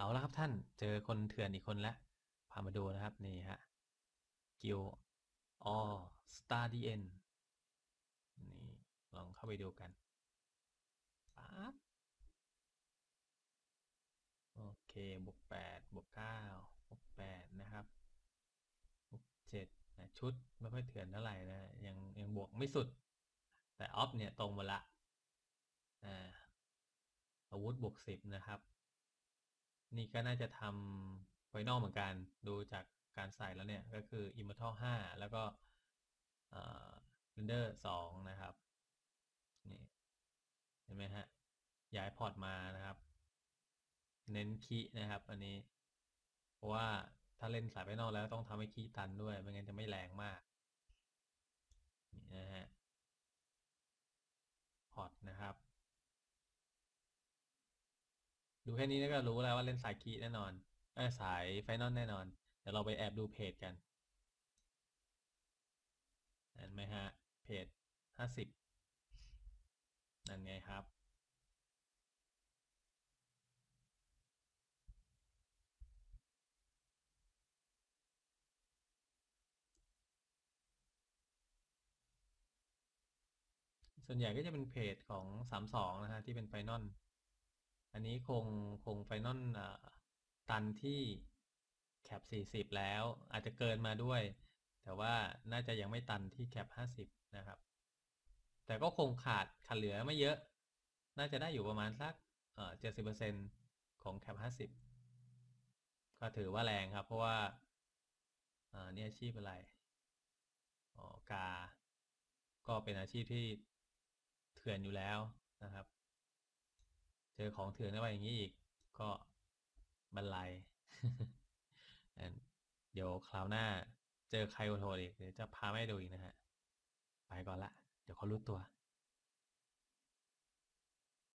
เอาละครับท่านเจอคนเถื่อนอีกคนแล้วพามาดูนะครับนี่ฮะกิลออสตาร์ดีเอ็นนี่ลองเข้าไปดูกันปั๊บโอเคบวกแปดบวกเก้าบวกแปดนะครับบวกเจ็ดนะชุดไม่ค่อยเถื่อนเท่าไหร่นะยังยังบวกไม่สุด แต่ออฟเนี่ยตรงหมดละอ่าอาวุธบวกสิบนะครับ นี่ก็น่าจะทำไฟนอลเหมือนกัน ดูจากการใส่แล้วเนี่ย ก็คือ Immortal 5 แล้วก็เอ่อ Render 2นะครับ นี่ เห็นไหมฮะ ย้ายพอร์ตมานะครับ เน้นคีนะครับ อันนี้ เพราะว่าถ้าเล่นสายไฟนอลแล้วต้องทำให้คีตันด้วย ไม่งั้นจะไม่แรงมาก นี่นะฮะ พอร์ตนะครับ ดูแค่นี้ก็รู้แล้วว่าเล่นสายคีแน่นอนเออสายไฟนอลแน่นอน เดี๋ยวเราไปแอบดูเพจกันเห็นไหมฮะ เพจห้าสิบนั่นไงครับส่วนใหญ่ก็จะเป็นเพจของสามสองนะฮะ ที่เป็นไฟนอล อันนี้คงคงไฟนอลตันที่แคปสี่สิบแล้วอาจจะเกินมาด้วย แต่ว่าน่าจะยังไม่ตันที่แคปห้าสิบนะครับ แต่ก็คงขาดขาดเหลือไม่เยอะ น่าจะได้อยู่ประมาณสักเจ็ดสิบเปอร์เซ็นของแคปห้าสิบก็ถือว่าแรงครับ เพราะว่าอ่านี่อาชีพอะไรอ๋อกา ก็เป็นอาชีพที่เถื่อนอยู่แล้วนะครับ จอของเถื่อนอะไรอย่างนี้อีก ก็บันไลเดี๋ยวคราวหน้าเจอใครโทรอีกเดี๋ยวจะพาไม่ดูอีกนะฮะ ไปก่อนละ เดี๋ยวเขารู้ตัว